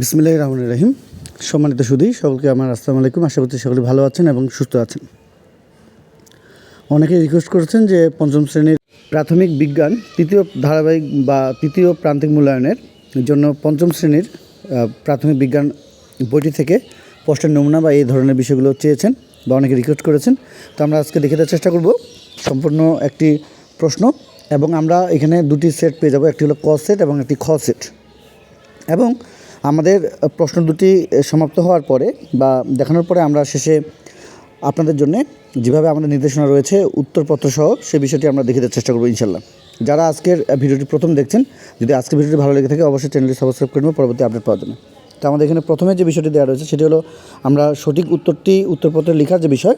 বিসমিল্লাহ রহমান রহিম। সম্মানিত সুদী সকলকে আমার আসসালামু আলাইকুম। আশা করছি সকলে ভালো আছেন এবং সুস্থ আছেন। অনেকে রিকোয়েস্ট করেছেন যে পঞ্চম শ্রেণির প্রাথমিক বিজ্ঞান, তৃতীয় ধারাবাহিক বা তৃতীয় প্রান্তিক মূল্যায়নের জন্য পঞ্চম শ্রেণির প্রাথমিক বিজ্ঞান বইটি থেকে প্রশ্নের নমুনা বা এই ধরনের বিষয়গুলো চেয়েছেন বা অনেকে রিকোয়েস্ট করেছেন। তো আমরা আজকে দেখে দেওয়ার চেষ্টা করব সম্পূর্ণ একটি প্রশ্ন এবং আমরা এখানে দুটি সেট পেয়ে যাব। একটি হলো ক সেট এবং একটি খ সেট এবং আমাদের প্রশ্ন দুটি সমাপ্ত হওয়ার পরে বা দেখানোর পরে আমরা শেষে আপনাদের জন্য যেভাবে আমাদের নির্দেশনা রয়েছে, উত্তরপত্র সহ সে বিষয়টি আমরা দেখে দেওয়ার চেষ্টা করব ইনশাল্লাহ যারা আজকের ভিডিওটি প্রথম দেখছেন, যদি আজকের ভিডিওটি ভালো লেগে থাকে অবশ্যই চ্যানেলটি সাবস্ক্রাইব করে নেব পরবর্তী আপডেট পাওয়ার জন্য। তো আমাদের এখানে প্রথমে যে বিষয়টি দেওয়া রয়েছে, সেটি হলো আমরা সঠিক উত্তরটি, উত্তরপত্রে লেখার যে বিষয়,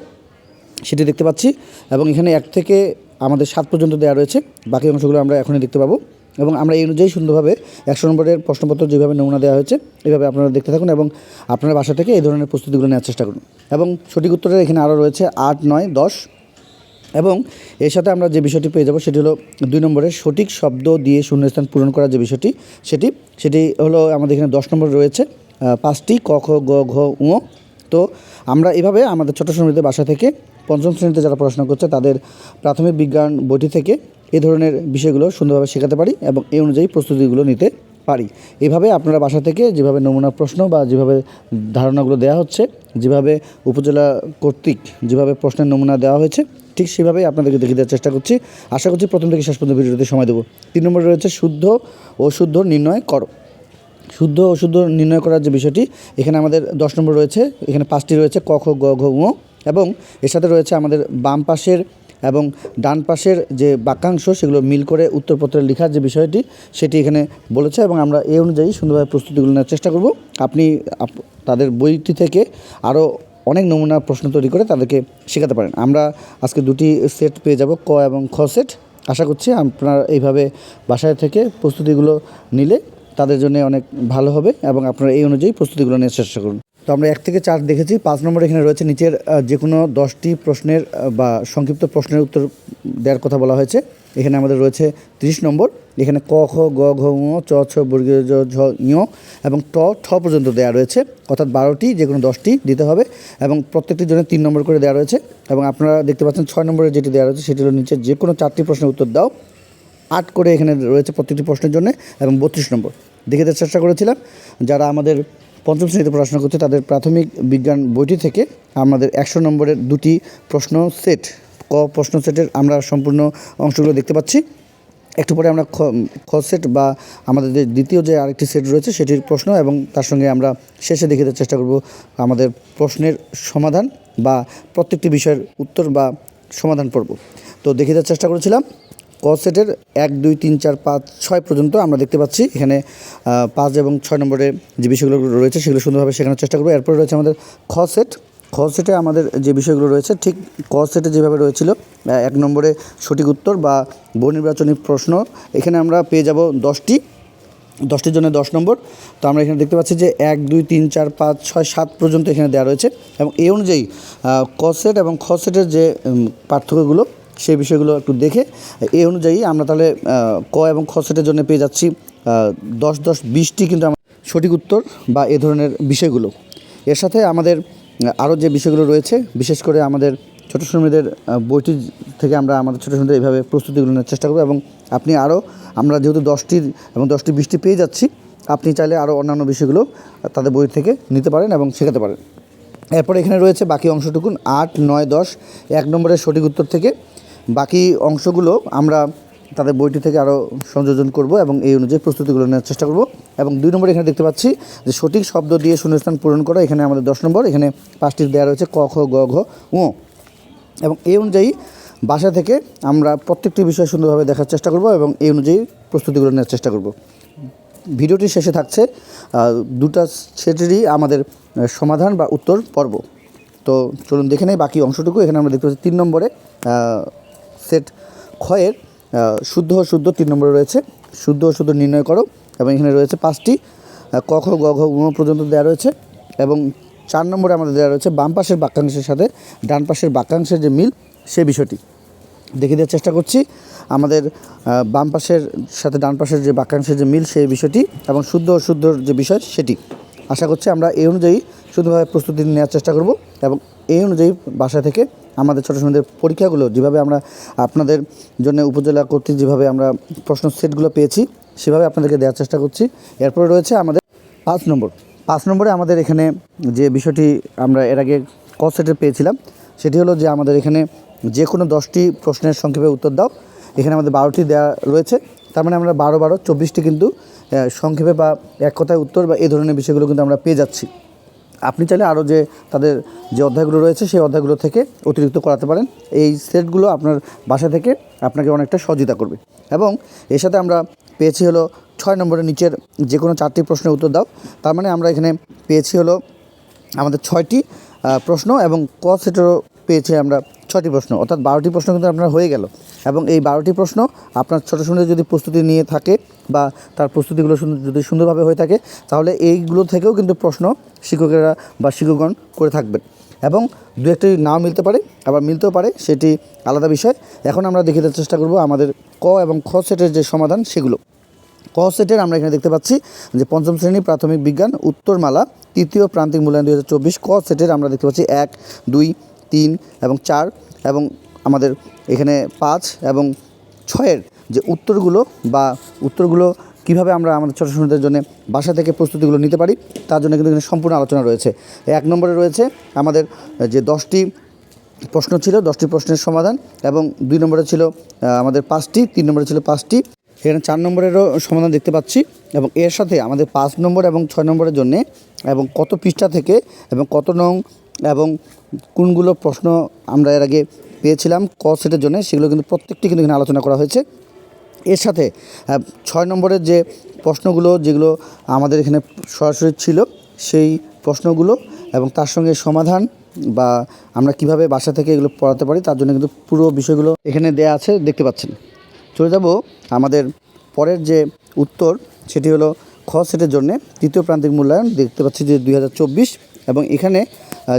সেটি দেখতে পাচ্ছি এবং এখানে এক থেকে আমাদের সাত পর্যন্ত দেওয়া রয়েছে। বাকি অংশগুলো আমরা এখনই দেখতে পাবো। এবং আমরা এই অনুযায়ী সুন্দরভাবে একশো নম্বরের প্রশ্নপত্র যেভাবে নমুনা দেওয়া হয়েছে, এভাবে আপনারা দেখতে থাকুন এবং আপনারা বাসা থেকে এই ধরনের প্রস্তুতিগুলো নেওয়ার চেষ্টা করুন। এবং সঠিক উত্তরের এখানে আরও রয়েছে আট, নয়, দশ এবং এর সাথে আমরা যে বিষয়টি পেয়ে যাব সেটি হলো দুই নম্বরে সঠিক শব্দ দিয়ে শূন্যস্থান পূরণ করার যে বিষয়টি, সেটি সেটি হলো আমাদের এখানে দশ নম্বর রয়েছে পাঁচটি ক, খ, গ, ঘ উ তো আমরা এভাবে আমাদের ছোটো শ্রেণীতে বাসা থেকে পঞ্চম শ্রেণীতে যারা পড়াশোনা করছে তাদের প্রাথমিক বিজ্ঞান বইটি থেকে এই ধরনের বিষয়গুলো সুন্দরভাবে শেখাতে পারি এবং এই অনুযায়ী প্রস্তুতিগুলো নিতে পারি। এভাবে আপনারা বাসা থেকে যেভাবে নমুনা প্রশ্ন বা যেভাবে ধারণাগুলো দেওয়া হচ্ছে, যেভাবে উপজেলা কর্তৃক যেভাবে প্রশ্নের নমুনা দেওয়া হয়েছে, ঠিক সেভাবেই আপনাদেরকে দেখে দেওয়ার চেষ্টা করছি। আশা করছি প্রথম থেকে শেষ পর্যন্ত ভিডিওতে সময় দেবো। তিন নম্বরে রয়েছে শুদ্ধ ও শুদ্ধ নির্ণয় করো। শুদ্ধ ও শুদ্ধ নির্ণয় করার যে বিষয়টি, এখানে আমাদের দশ নম্বর রয়েছে, এখানে পাঁচটি রয়েছে ক, খ, গ, ঘ এবং এর সাথে রয়েছে আমাদের বাম পাশের এবং ডান পাশের যে বাক্যাংশ সেগুলো মিল করে উত্তরপত্রে লেখার যে বিষয়টি, সেটি এখানে বলেছে এবং আমরা এই অনুযায়ী সুন্দরভাবে প্রস্তুতিগুলো নেওয়ার চেষ্টা করব। আপনি আপ- তাদের বইটি থেকে আরও অনেক নমুনা প্রশ্ন তৈরি করে তাদেরকে শেখাতে পারেন। আমরা আজকে দুটি সেট পেয়ে যাব, ক এবং খ সেট। আশা করছি আপনারা এইভাবে বাসায় থেকে প্রস্তুতিগুলো নিলে তাদের জন্য অনেক ভালো হবে এবং আপনারা এই অনুযায়ী প্রস্তুতিগুলো নেওয়ার চেষ্টা করুন। তো আমরা এক থেকে চার দেখেছি, পাঁচ নম্বর এখানে রয়েছে নিচের যে কোনো দশটি প্রশ্নের বা সংক্ষিপ্ত প্রশ্নের উত্তর দেওয়ার কথা বলা হয়েছে। এখানে আমাদের রয়েছে তিরিশ নম্বর, এখানে ক, খ, গ, ঘ চ, ছ, বর্গীয় জ, ঝ, ঞ এবং ট, ঠ পর্যন্ত দেওয়া রয়েছে। অর্থাৎ বারোটি যে কোনো দশটি দিতে হবে এবং প্রত্যেকটির জন্য তিন নম্বর করে দেওয়া রয়েছে এবং আপনারা দেখতে পাচ্ছেন ছয় নম্বরে যেটি দেওয়া রয়েছে সেটি হলো নিচে যে কোনো চারটি প্রশ্নের উত্তর দাও। আট করে এখানে রয়েছে প্রত্যেকটি প্রশ্নের জন্য এবং বত্রিশ নম্বর। দেখে চেষ্টা করেছিলাম। যারা আমাদের পঞ্চম শ্রেণীতে পড়াশোনা করছে, তাদের প্রাথমিক বিজ্ঞান বইটি থেকে আমাদের একশো নম্বরের দুটি প্রশ্ন সেট, ক প্রশ্ন সেটের আমরা সম্পূর্ণ অংশগুলো দেখতে পাচ্ছি। একটু পরে আমরা খ সেট বা আমাদের যে দ্বিতীয় যে আরেকটি সেট রয়েছে, সেটির প্রশ্ন এবং তার সঙ্গে আমরা শেষে দেখে দেওয়ার চেষ্টা করব আমাদের প্রশ্নের সমাধান বা প্রত্যেকটি বিষয়ের উত্তর বা সমাধান পর্ব। তো দেখে দেওয়ার চেষ্টা করেছিলাম। ক সেটের এক, দুই, তিন, চার, পাঁচ, ছয় পর্যন্ত আমরা দেখতে পাচ্ছি। এখানে পাঁচ এবং ছয় নম্বরে যে বিষয়গুলো রয়েছে সেগুলো সুন্দরভাবে শেখানোর চেষ্টা করব। এরপরে রয়েছে আমাদের খ সেট খ সেটে আমাদের যে বিষয়গুলো রয়েছে, ঠিক ক সেটে যেভাবে রয়েছিল এক নম্বরে সঠিক উত্তর বা বহু নির্বাচনী প্রশ্ন। এখানে আমরা পেয়ে যাব দশটি। দশটির জন্য দশ নম্বর। তো আমরা এখানে দেখতে পাচ্ছি যে এক, দুই, তিন, চার, পাঁচ, ছয়, সাত পর্যন্ত এখানে দেওয়া রয়েছে। এবং এই অনুযায়ী ক সেট এবং খ সেটের যে পার্থক্যগুলো সেই বিষয়গুলো একটু দেখে, এই অনুযায়ী আমরা তাহলে ক এবং খ সেটের জন্য পেয়ে যাচ্ছি দশ দশ বিশটি কিন্তু আমার সঠিক উত্তর বা এ ধরনের বিষয়গুলো। এর সাথে আমাদের আরও যে বিষয়গুলো রয়েছে, বিশেষ করে আমাদের ছোটো শ্রমিকদের বইটি থেকে আমরা আমাদের ছোটো শ্রমিকদের এইভাবে প্রস্তুতিগুলো নেওয়ার চেষ্টা করব এবং আপনি আরও, আমরা যেহেতু দশটি এবং দশটি বৃষ্টি পেয়ে যাচ্ছি, আপনি চাইলে আরও অন্যান্য বিষয়গুলো তাদের বই থেকে নিতে পারেন এবং শেখাতে পারেন। এরপর এখানে রয়েছে বাকি অংশটুকুন, আট, নয়, দশ, এক নম্বরের সঠিক উত্তর থেকে বাকি অংশগুলো আমরা তাদের বইটি থেকে আরও সংযোজন করব এবং এই অনুযায়ী প্রস্তুতিগুলো নেওয়ার চেষ্টা করব। এবং দুই নম্বর এখানে দেখতে পাচ্ছি যে সঠিক শব্দ দিয়ে শূন্যস্থান পূরণ করা, এখানে আমাদের দশ নম্বর, এখানে পাঁচটি দেওয়া রয়েছে ক, খ, গ, ঘ ও এবং এই অনুযায়ী বাসা থেকে আমরা প্রত্যেকটি বিষয় সুন্দরভাবে দেখার চেষ্টা করব এবং এই অনুযায়ী প্রস্তুতিগুলো নেওয়ার চেষ্টা করব। ভিডিওটির শেষে থাকছে দুটা সেটেরই আমাদের সমাধান বা উত্তর পর্ব। তো চলুন দেখে নেই বাকি অংশটুকু, এখানে আমরা দেখতে পাচ্ছি তিন নম্বরে সেট ক্ষয়ের শুদ্ধ ও শুদ্ধ তিন নম্বরে রয়েছে। শুদ্ধ ও শুদ্ধ নির্ণয় করো এবং এখানে রয়েছে পাঁচটি ক, খ, গ, ঘ পর্যন্ত দেওয়া রয়েছে এবং চার নম্বরে আমাদের দেওয়া রয়েছে বাম পাশের বাক্যাংশের সাথে ডান পাশের বাক্যাংশের যে মিল, সে বিষয়টি। দেখে দেওয়ার চেষ্টা করছি, আমাদের বাম পাশের সাথে ডান পাশের যে বাক্যাংশের যে মিল সেই বিষয়টি এবং শুদ্ধ অশুদ্ধর যে বিষয়, সেটি। আশা করছি আমরা এই অনুযায়ী সুন্দরভাবে প্রস্তুতি নেওয়ার চেষ্টা করব এবং এই অনুযায়ী বাসা থেকে আমাদের ছোটো ছোটোদের পরীক্ষাগুলো, যেভাবে আমরা আপনাদের জন্য উপজেলা কর্তৃক যেভাবে আমরা প্রশ্ন সেটগুলো পেয়েছি, সেভাবে আপনাদেরকে দেওয়ার চেষ্টা করছি। এরপরে রয়েছে আমাদের পাঁচ নম্বর। পাঁচ নম্বরে আমাদের এখানে যে বিষয়টি আমরা এর আগে ক সেটে পেয়েছিলাম, সেটি হলো যে আমাদের এখানে যে কোনো দশটি প্রশ্নের সংক্ষেপে উত্তর দাও। এখানে আমাদের বারোটি দেওয়া রয়েছে, তার মানে আমরা বারো বারো, চব্বিশটি কিন্তু সংক্ষেপে বা এক কথায় উত্তর বা এই ধরনের বিষয়গুলো কিন্তু আমরা পেয়ে যাচ্ছি। আপনি চাইলে আরও যে তাদের যে অধ্যায়গুলো রয়েছে সেই অধ্যায়গুলো থেকে অতিরিক্ত করাতে পারেন। এই সেটগুলো আপনার বাসা থেকে আপনাকে অনেকটা সহযোগিতা করবে। এবং এর সাথে আমরা পেয়েছি হলো ছয় নম্বরের নিচের যে কোনো চারটি প্রশ্নের উত্তর দাও। তার মানে আমরা এখানে পেয়েছি হলো আমাদের ছয়টি প্রশ্ন এবং ক সেটেরও পেয়েছি আমরা ছয়টি প্রশ্ন। অর্থাৎ বারোটি প্রশ্ন কিন্তু আপনার হয়ে গেল। এবং এই বারোটি প্রশ্ন আপনার ছোটো সুন্দর যদি প্রস্তুতি নিয়ে থাকে বা তার প্রস্তুতিগুলো যদি সুন্দরভাবে হয়ে থাকে, তাহলে এইগুলো থেকেও কিন্তু প্রশ্ন শিক্ষকেরা বা শিক্ষকগণ করে থাকবেন। এবং দু একটি নাও মিলতে পারে, আবার মিলতেও পারে, সেটি আলাদা বিষয়। এখন আমরা দেওয়ার চেষ্টা করব আমাদের ক এবং খ সেটের যে সমাধান সেগুলো। ক সেটের আমরা এখানে দেখতে পাচ্ছি যে পঞ্চম শ্রেণি প্রাথমিক বিজ্ঞান, উত্তরমালা, তৃতীয় প্রান্তিক মূল্যায়ন দুই হাজার চব্বিশ। ক সেটের আমরা দেখতে পাচ্ছি এক, দুই, তিন এবং চার এবং আমাদের এখানে পাঁচ এবং ছয়ের যে উত্তরগুলো বা উত্তরগুলো কীভাবে আমরা আমাদের ছোটো ছোটোদের জন্য বাসা থেকে প্রস্তুতিগুলো নিতে পারি, তার জন্য কিন্তু এখানে সম্পূর্ণ আলোচনা রয়েছে। এক নম্বরে রয়েছে আমাদের যে দশটি প্রশ্ন ছিল, দশটি প্রশ্নের সমাধান এবং দুই নম্বরে ছিল আমাদের পাঁচটি, তিন নম্বরে ছিল পাঁচটি। এখানে চার নম্বরেরও সমাধান দেখতে পাচ্ছি এবং এর সাথে আমাদের পাঁচ নম্বর এবং ছয় নম্বরের জন্যে এবং কত পৃষ্ঠা থেকে এবং কত নং এবং কোনগুলো প্রশ্ন আমরা এর আগে পেয়েছিলাম ক সেটের জন্য, সেগুলো কিন্তু প্রত্যেকটি কিন্তু এখানে আলোচনা করা হয়েছে। এর সাথে ছয় নম্বরের যে প্রশ্নগুলো, যেগুলো আমাদের এখানে সরাসরি ছিল, সেই প্রশ্নগুলো এবং তার সঙ্গে সমাধান বা আমরা কীভাবে বাসা থেকে এগুলো পড়াতে পারি, তার জন্য কিন্তু পুরো বিষয়গুলো এখানে দেয়া আছে, দেখতে পাচ্ছেন। চলে যাব আমাদের পরের যে উত্তর, সেটি হলো খ সেটের জন্য, তৃতীয় প্রান্তিক মূল্যায়ন, দেখতে পাচ্ছি যে দু হাজার চব্বিশ এবং এখানে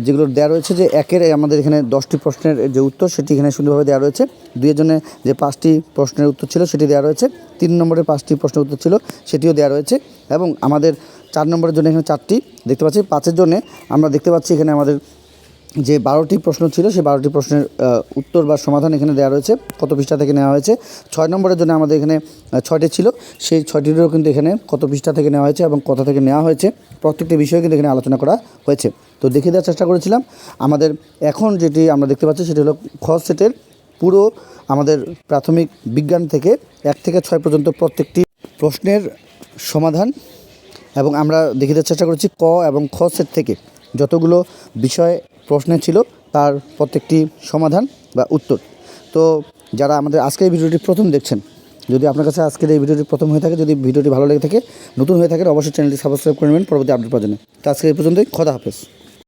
যেগুলো দেওয়া রয়েছে যে একের আমাদের এখানে দশটি প্রশ্নের যে উত্তর, সেটি এখানে সুন্দরভাবে দেওয়া রয়েছে। দুইয়ের জন্য যে পাঁচটি প্রশ্নের উত্তর ছিল, সেটি দেওয়া রয়েছে। তিন নম্বরের পাঁচটি প্রশ্নের উত্তর ছিল, সেটিও দেওয়া রয়েছে। এবং আমাদের চার নম্বরের জন্য এখানে চারটি দেখতে পাচ্ছি। পাঁচের জন্যে আমরা দেখতে পাচ্ছি এখানে আমাদের যে বারোটি প্রশ্ন ছিল সেই বারোটি প্রশ্নের উত্তর বা সমাধান এখানে দেওয়া রয়েছে, কত পৃষ্ঠা থেকে নেওয়া হয়েছে। ছয় নম্বরের জন্য আমাদের এখানে ছয়টি ছিল। সেই ছয়টিরও কিন্তু এখানে কত পৃষ্ঠা থেকে নেওয়া হয়েছে এবং কোথা থেকে নেওয়া হয়েছে। প্রত্যেকটি বিষয় কিন্তু এখানে আলোচনা করা হয়েছে। তো দেখিয়ে দেওয়ার চেষ্টা করেছিলাম, আমাদের এখন যেটি আমরা দেখতে পাচ্ছি সেটি হলো খ সেটের পুরো আমাদের প্রাথমিক বিজ্ঞান থেকে এক থেকে ছয় পর্যন্ত প্রত্যেকটি প্রশ্নের সমাধান এবং আমরা দেখিয়ে দেওয়ার চেষ্টা করেছি ক এবং খ সেট থেকে। যতগুলো বিষয় প্রশ্নে ছিল তার প্রত্যেকটি সমাধান বা উত্তর। তো যারা আমাদের আজকের ভিডিওটি প্রথম দেখছেন, যদি আপনার কাছে আজকের এই ভিডিওটি প্রথম হয়ে থাকে, যদি ভিডিওটি ভালো লেগে থাকে, নতুন হয়ে থাকে, অবশ্যই চ্যানেলটি সাবস্ক্রাইব করে নেবেন পরবর্তী আপডেট পাওয়ার জন্য। তো আজকে এই পর্যন্তই, খোদা হাফেজ।